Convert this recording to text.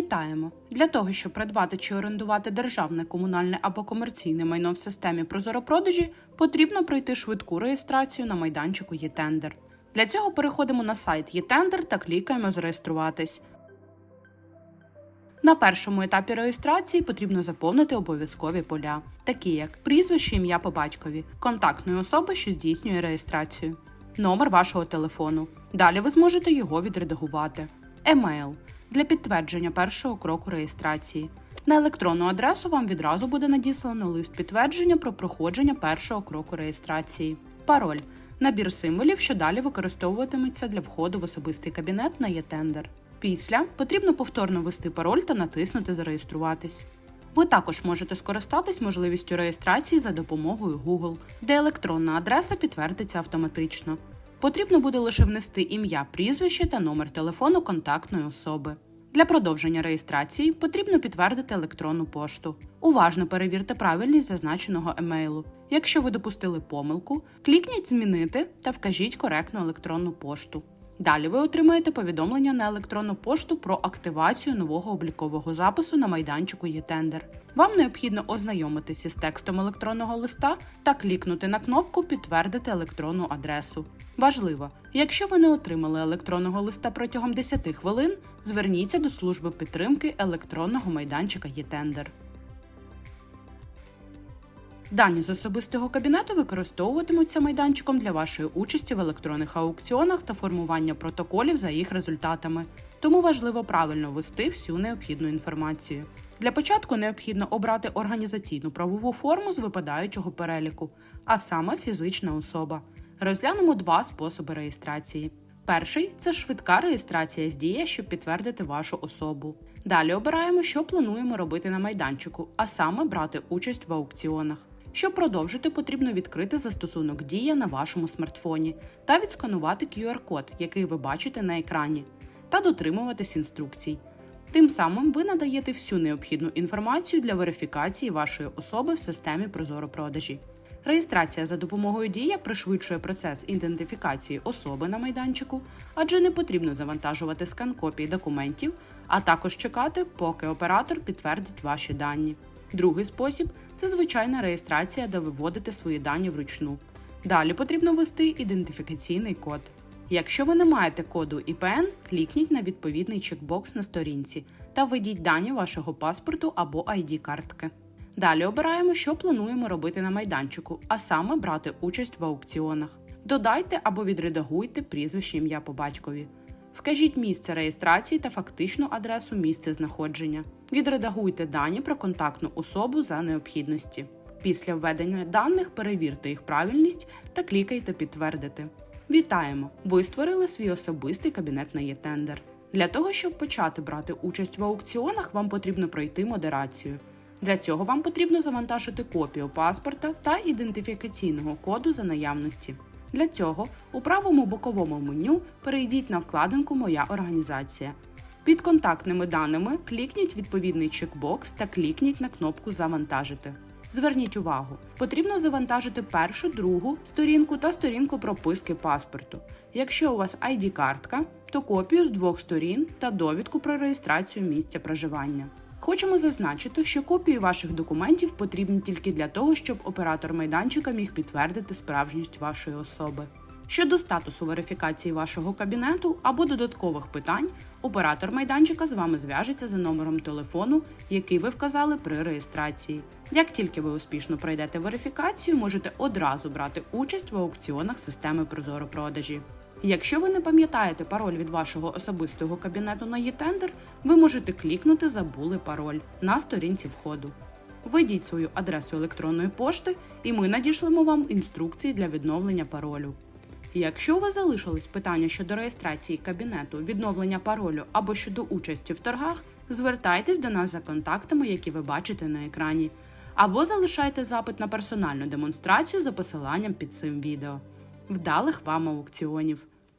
Вітаємо! Для того, щоб придбати чи орендувати державне, комунальне або комерційне майно в системі Прозоропродажі, потрібно пройти швидку реєстрацію на майданчику «Єтендер». Для цього переходимо на сайт «Єтендер» та клікаємо Зареєструватись. На першому етапі реєстрації потрібно заповнити обов'язкові поля, такі як прізвище, ім'я по батькові, контактної особи, що здійснює реєстрацію, номер вашого телефону. Далі ви зможете його відредагувати. Емейл для підтвердження першого кроку реєстрації. На електронну адресу вам відразу буде надіслано лист підтвердження про проходження першого кроку реєстрації. Пароль набір символів, що далі використовуватиметься для входу в особистий кабінет на ЄТендер. Після потрібно повторно ввести пароль та натиснути Зареєструватись. Ви також можете скористатись можливістю реєстрації за допомогою Google, де електронна адреса підтвердиться автоматично. Потрібно буде лише внести ім'я, прізвище та номер телефону контактної особи. Для продовження реєстрації потрібно підтвердити електронну пошту. Уважно перевірте правильність зазначеного емейлу. Якщо ви допустили помилку, клікніть Змінити та вкажіть коректну електронну пошту. Далі ви отримаєте повідомлення на електронну пошту про активацію нового облікового запису на майданчику «Єтендер». Вам необхідно ознайомитися з текстом електронного листа та клікнути на кнопку Підтвердити електронну адресу. Важливо, якщо ви не отримали електронного листа протягом 10 хвилин, зверніться до служби підтримки електронного майданчика «Єтендер». Дані з особистого кабінету використовуватимуться майданчиком для вашої участі в електронних аукціонах та формування протоколів за їх результатами. Тому важливо правильно ввести всю необхідну інформацію. Для початку необхідно обрати організаційну правову форму з випадаючого переліку, а саме фізична особа. Розглянемо два способи реєстрації. Перший це швидка реєстрація з дія, щоб підтвердити вашу особу. Далі обираємо, що плануємо робити на майданчику, а саме брати участь в аукціонах. Щоб продовжити, потрібно відкрити застосунок Дія на вашому смартфоні та відсканувати QR-код, який ви бачите на екрані, та дотримуватись інструкцій. Тим самим ви надаєте всю необхідну інформацію для верифікації вашої особи в системі Прозоропродажі. Реєстрація за допомогою Дія пришвидшує процес ідентифікації особи на майданчику, адже не потрібно завантажувати скан копій документів, а також чекати, поки оператор підтвердить ваші дані. Другий спосіб це звичайна реєстрація, де ви вводите свої дані вручну. Далі потрібно ввести ідентифікаційний код. Якщо ви не маєте коду IPN, клікніть на відповідний чекбокс на сторінці та введіть дані вашого паспорту або ID-картки. Далі обираємо, що плануємо робити на майданчику, а саме брати участь в аукціонах. Додайте або відредагуйте прізвище ім'я по батькові. Вкажіть місце реєстрації та фактичну адресу місця знаходження. Відредагуйте дані про контактну особу за необхідності. Після введення даних перевірте їх правильність та клікайте Підтвердити. Вітаємо! Ви створили свій особистий кабінет на ЄТендер. Для того, щоб почати брати участь в аукціонах, вам потрібно пройти модерацію. Для цього вам потрібно завантажити копію паспорта та ідентифікаційного коду за наявності. Для цього у правому боковому меню перейдіть на вкладинку Моя організація. Під контактними даними клікніть відповідний чекбокс та клікніть на кнопку Завантажити. Зверніть увагу, потрібно завантажити першу, другу сторінку та сторінку прописки паспорту. Якщо у вас ID-картка, то копію з двох сторін та довідку про реєстрацію місця проживання. Хочемо зазначити, що копії ваших документів потрібні тільки для того, щоб оператор майданчика міг підтвердити справжність вашої особи. Щодо статусу верифікації вашого кабінету або додаткових питань, оператор майданчика з вами зв'яжеться за номером телефону, який ви вказали при реєстрації. Як тільки ви успішно пройдете верифікацію, можете одразу брати участь в аукціонах системи Прозоропродажі. Якщо ви не пам'ятаєте пароль від вашого особистого кабінету на ЄТендер, ви можете клікнути Забули пароль на сторінці входу. Введіть свою адресу електронної пошти, і ми надішлемо вам інструкції для відновлення паролю. Якщо у вас залишились питання щодо реєстрації кабінету, відновлення паролю або щодо участі в торгах, звертайтесь до нас за контактами, які ви бачите на екрані, або залишайте запит на персональну демонстрацію за посиланням під цим відео. Вдалих вам аукціонів!